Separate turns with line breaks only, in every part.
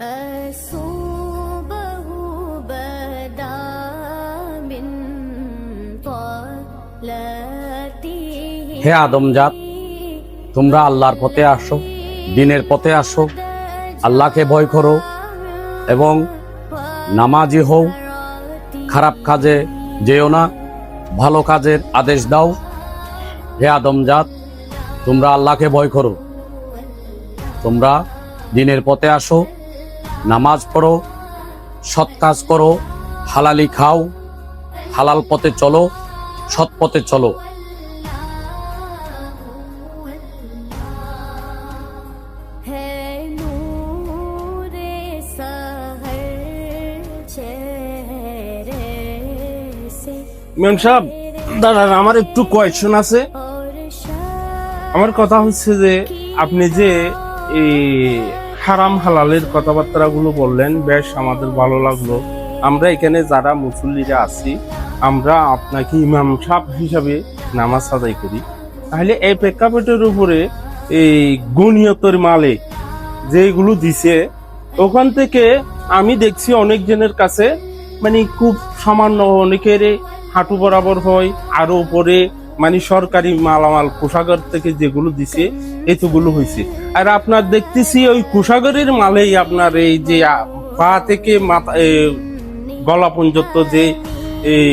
أصوبه بدا من طلته
হে আদমজাত তোমরা আল্লাহর পথে আসো দিনের পথে আসো আল্লাহকে ভয় করো এবং নামাজি হও খারাপ কাজে যেও না ভালো কাজের আদেশ দাও হে আদমজাত তোমরা আল্লাহকে ভয় করো তোমরা দিনের পথে আসো নামাজ পড়ো সৎ কাজ করো হালালি খাও হালাল পথে চলো সৎ পথে চলো।
ম্যাম সাহেব আমার একটু কোয়েশন আছে। আমার কথা হচ্ছে যে আপনি যে হারাম হালালের কথাবার্তাগুলো বললেন, বেশ, আমাদের ভালো লাগল। আমরা এখানে যারা মুসল্লিরা আছি, আমরা আপনাকে ইমাম সাহেব হিসাবে নামাজ আদায় করি। তাহলে এই প্রেক্ষাপটের উপরে এই গণিয়তের মালে যেগুলো দিছে, ওখান থেকে আমি দেখছি অনেক জনের কাছে মানে খুব সামান্য অনেকের হাঁটু বরাবর হয়, আরও উপরে মানে সরকারি মালামাল, কোষাগার থেকে যেগুলো দিছে এতগুলো হয়েছে। আর আপনার দেখতেছি ওই কোষাগারের মালেই আপনার এই যে পা থেকে মাথা গলা পর্যন্ত যে এই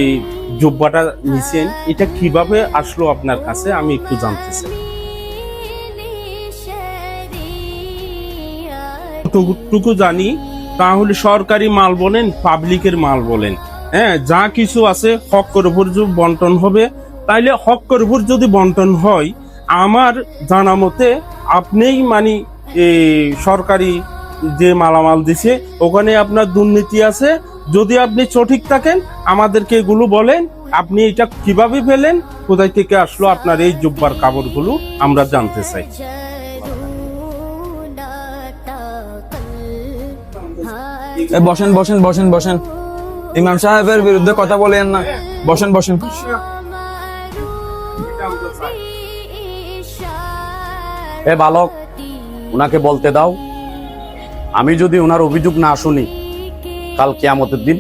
জুব্বাটা নিছেন, এটা কীভাবে আসলো আপনার কাছে? আমি একটু জানতে চাই। জানি, তাহলে সরকারি মাল বলেন, পাবলিকের মাল বলেন। হ্যাঁ যা কিছু আছে উপর যদি বন্টন হবে, তাইলে হকের উপর যদি বন্টন হয় আমার জানা মতে আপনিই মানে সরকারি যে মালামাল দিছে, ওখানে আপনার দুর্নীতি আছে। যদি আপনি সঠিক থাকেন, আমাদেরকে এগুলো বলেন, আপনি এটা কীভাবে পেলেন কোথায় থেকে আসলো আপনার এই জুব্বার কাপড়গুলো, আমরা জানতে চাই।
বসেন বসেন বসেন বসেন। ইমাম সাহেবের বিরুদ্ধে কথা বলেন না। বসেন বসেন।
এ বালক ওনাকে বলতে দাও, আমি যদি ওনার অভিযোগ না শুনি, কাল কেয়ামতের দিন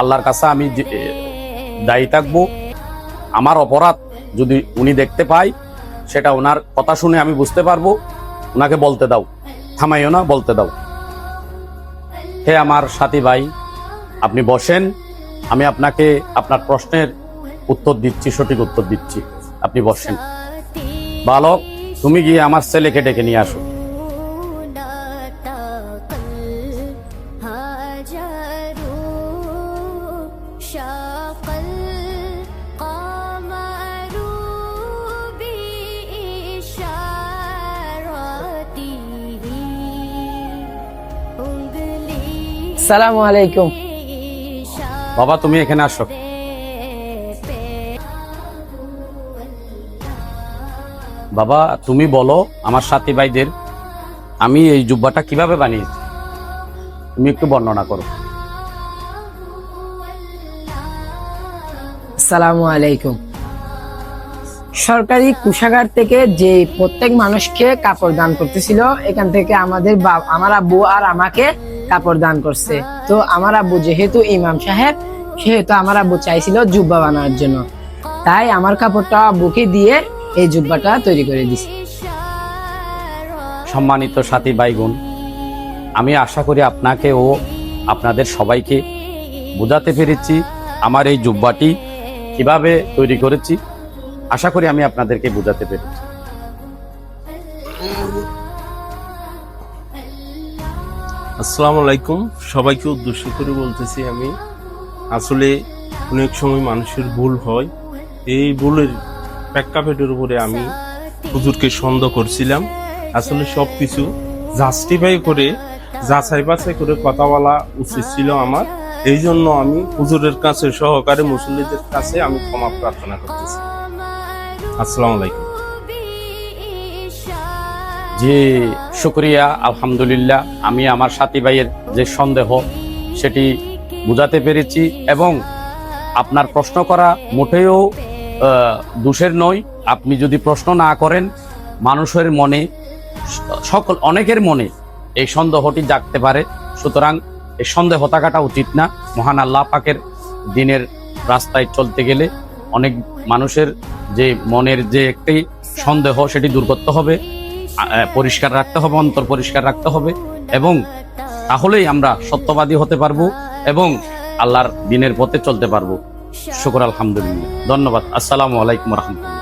আল্লাহর কাছে আমি দায়ী থাকব। আমার অপরাধ যদি উনি দেখতে পাই সেটা ওনার কথা শুনে আমি বুঝতে পারব। ওনাকে বলতে দাও, থামাইও না, বলতে দাও। হে আমার সাথী ভাই, আপনি বসেন, আমি আপনাকে আপনার প্রশ্নের উত্তর দিচ্ছি, সঠিক উত্তর দিচ্ছি। আপনি বসেন। বালক তুমি গিয়ে আমার ছেলেকে ডেকে নিয়ে আসো।
সালামু আলাইকুম।
বাবা তুমি এখানে আসো। বাবা, তুমি বলো আমার সাথী ভাইদের আমি এই জুব্বাটা কীভাবে বানিয়েছি? তুমি একটু বর্ণনা করো।
সালামু আলাইকুম। সরকারি কুষাগার থেকে যে প্রত্যেক মানুষকে কাপড় দান করতেছিল, এখান থেকে আমাদের আমার আব্বু আর আমাকে কাপড় দান করছে। তো আমার আব্বু যেহেতু ইমাম সাহেব, সেহেতু আমার আব্বু চাইছিল জুব্বা বানানোর জন্য। তাই আমার কাপড়টা আব্বুকে দিয়ে এই জুব্বাটা তৈরি করে দিছি।
সম্মানিত সাথী ভাইগুন আমি আশা করি আপনাকে ও আপনাদের সবাইকে বোঝাতে পেরেছি আমার এই জুব্বাটি কীভাবে তৈরি করেছি। আশা করি আমি আপনাদেরকে বোঝাতে পেরেছি।
আসসালামু আলাইকুম। সবাইকে উদ্দেশ্য করে বলতেছি আমি আসলে অনেক সময় মানুষের ভুল হয়। এই ভুলের প্রেক্ষাপটের উপরে আমি হুজুরকে সন্দেহ করছিলাম। আসলে সব কিছু জাস্টিফাই করে, যাচাই বাছাই করে কথা বলা উচিত ছিল আমার। এই জন্য আমি হুজুরের কাছে সহকারে মুসল্লিদের কাছে আমি ক্ষমা প্রার্থনা করতেছি। আসসালামু আলাইকুম।
জি, শুক্রিয়া, আলহামদুলিল্লাহ। আমি আমার সাথী ভাইয়ের যে সন্দেহ, সেটি বুঝাতে পেরেছি এবং আপনার প্রশ্ন করা মোটেও দোষের নয়। আপনি যদি প্রশ্ন না করেন, মানুষের মনে, সকল, অনেকের মনে এই সন্দেহটি জাগতে পারে। সুতরাং এই সন্দেহ থাকাটা উচিত না। মহান আল্লাহ পাকের দিনের রাস্তায় চলতে গেলে অনেক মানুষের যে মনের যে একটি সন্দেহ, সেটি দূর করতে হবে। পরিষ্কার রাখতে হবে, অন্তর পরিষ্কার রাখতে হবে এবং তাহলেই আমরা সত্যবাদী হতে পারব এবং আল্লাহর দিনের পথে চলতে পারব। শুকর আলহামদুলিল্লাহ। ধন্যবাদ। আসসালামু আলাইকুম রহমতুল্লাহ।